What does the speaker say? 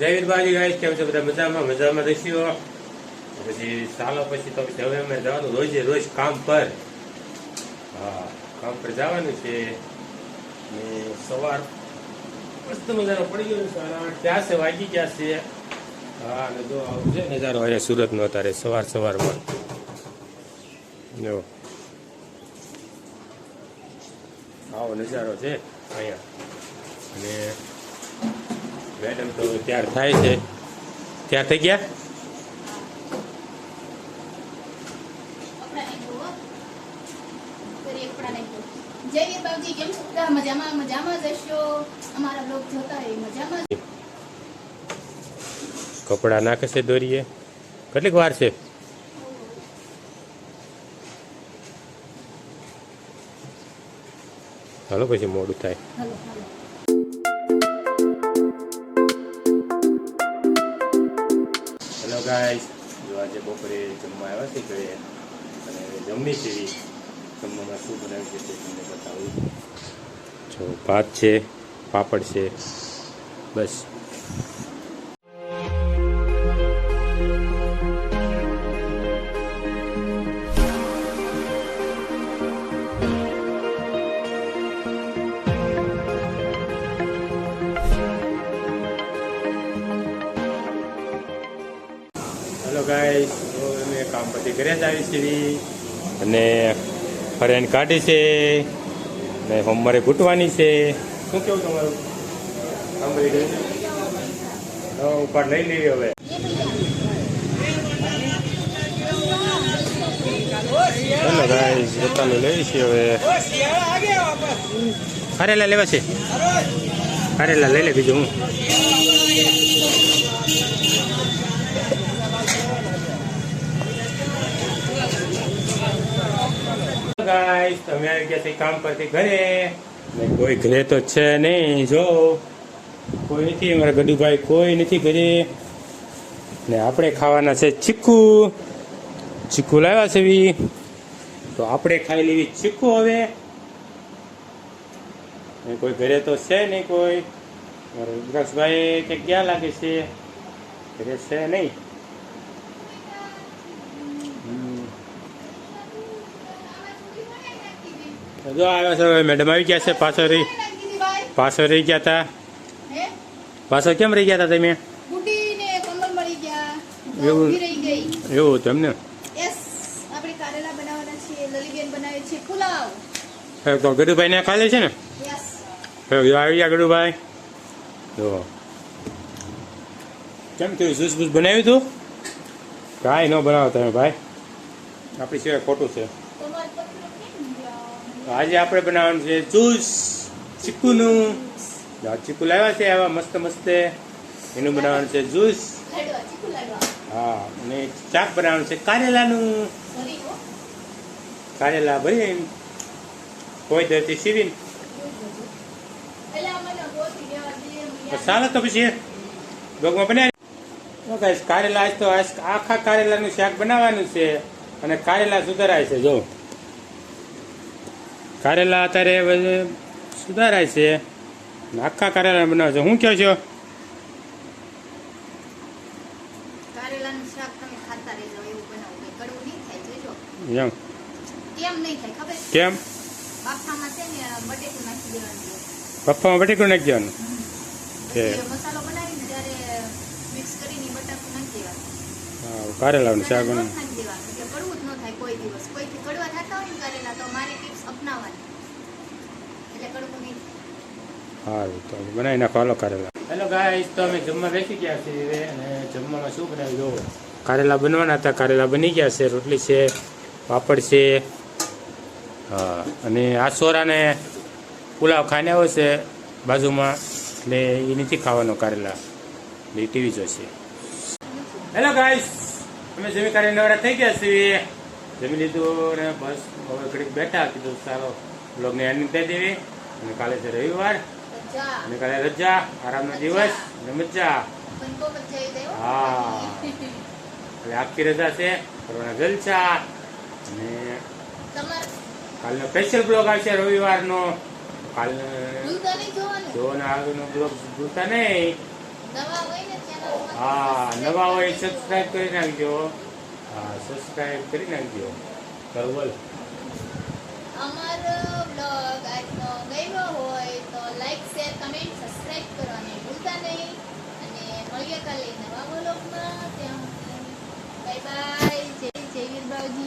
જય વીરબાજી ગાઈશ કેમ છો બધા? મજામાં? મજામાં રહીશું? પછી ચાલો પછી તો હવે અમે જવાનું રોજે રોજ કામ પર. હા, કામ પર જવાનું છે. ને સવાર મસ્ત મજાનો પડી ગયો સારા. ક્યાં છે, વાગી ગયા છે. હા, અને જો આવું છે, નજારો અહીંયા સુરતનો અત્યારે સવાર સવારમાં. જો. આવો નજારો છે અહીંયા. અને મેડમ તો ત્યાર થાય છે. ત્યાર થઈ ગયા? કપડાં નહીં ધોવો. ફરી એક કપડાં નહીં ધોવો. જય વીર બાપજી, કેમ છો? બધા? મજામાં? મજામાં જ અમારા બ્લોગ જોતા હોય મજામાં જ. કપડા નાખે છે દોરીએ. કેટલીક વાર છે? ચાલો પછી મોડું થાય. ગાઈસ, જો આજે બપોરે જમવા આવ્યા છે ઘરે, અને જમવી એવી જમવામાં શું બનાવ્યું છે તે તમને બતાવું. જો ભાત છે, પાપડ છે, બસ. તો અમે કામ પછી ઘરે જ આવી છીએ. અને ફરેન કાઢી છે. ને હોમવારે ઘૂંટવાની છે. શું કેવું તમારું? કામ પછી ઘરે? લઈ લેવી હવે. હેલો ગાઈસ રતાલું લઈ છીએ હવે. કારેલા લેવા છે. કારેલા લઈ લે બીજું હું. તમે આવી ગયા છે કામ પરથી ઘરે. ને કોઈ ઘરે તો છે નહીં, જો. કોઈ નથી, અમારા ગડુભાઈ કોઈ નથી ઘરે. ને આપણે ખાવાના છે ચીકુ. ચીકુ લાવ્યા છે એવી તો આપણે ખાઈ લેવી ચીકુ હવે. કોઈ ઘરે તો છે નહીં કોઈ. મારા વિકાસભાઈ કે ક્યાં લાગે છે? ઘરે છે નહીં. જો આવ્યા છે મેડમ આવી ગયા છે. પાછળ રહી. પાછો રહી ગયા હતા પાછો કેમ રહી ગયા હતા તમે. તો એવું. એવું હતું એમને? તો ગડુભાઈ ને ખાલી છે ને? જો આવી ગયા ગડુભાઈ જો. કેમ થયું? જૂસ બૂસ બનાવ્યું હતું કાંઈ ન બનાવો તમે ભાઈ. આપણી સિવાય ખોટું છે તમારે પત્ર કેમ ગયા? તો આજે આપણે બનાવવાનું છે જ્યુસ ચીકુનું. ચીકુ લાવ્યા છે આવા મસ્ત મસ્ત. એનું બનાવવાનું છે જ્યુસ. હા, અને ચાક બનાવવાનું છે કારેલાનું. કારેલા ભરી કોઈ દરથી સીવીને ચાલો તો પછી ભગમાં બનાવી કારેલા આજ તો આખા કારેલાનું શાક બનાવવાનું છે અને કારેલા સુધારાય છે, જો. કારેલા અત્યારે સુધારાય છે. આખા કારેલા બનાવે છે. હું કહો છો? એમ. કેમ બાફામાં બટેકું નાખી દેવાનું. કે હા, કારેલાનું શાક બનાવ કડવું જ ન થાય કોઈ દિવસ. કોઈથી કડવા થતા હોય ને કારેલા તો મારી ટિપ્સ અપનાવવાની. એટલે કડવું નહીં. સારું તો બનાવી નાખો. હાલો કારેલા. હેલો ગાઈસ તો અમે જમવા બેસી ગયા છીએ અને જમવામાં શું બનાવ્યું જો કારેલા બનવાના હતા. કારેલા બની ગયા છે. રોટલી છે પાપડ છે. હા અને આ સોરાને પુલાવ ખાઈને આવ્યો છે બાજુમાં. એટલે એ નથી ખાવાનો કારેલા. એટલે ટીવી જોશે. હેલો ગાઈસ અમે જમી કાઢી નવરા થઈ ગયા છીએ. જમી લીધું અને બસ હવે ઘડીક બેઠા કીધું સારો બ્લોગને એન્ડિંગ થઈ દેવી. અને કાલે છે રવિવાર. અને કાલે રજા આરામનો દિવસ અને મજા. હો. હા. હવે આખી રજા છે કરવાના જલસા અને કાલનો સ્પેશિયલ બ્લોગ આવશે રવિવારનો. કાલ જોવાના? આગળનો બ્લોગ ભૂલતા નહીં. હા નવા હોય સબસ્ક્રાઈબ કરી નાખજો. હા સબસ્ક્રાઇબ કરી નાખજો. કરવલ. અમારો બ્લોગ આજનો ગમ્યો.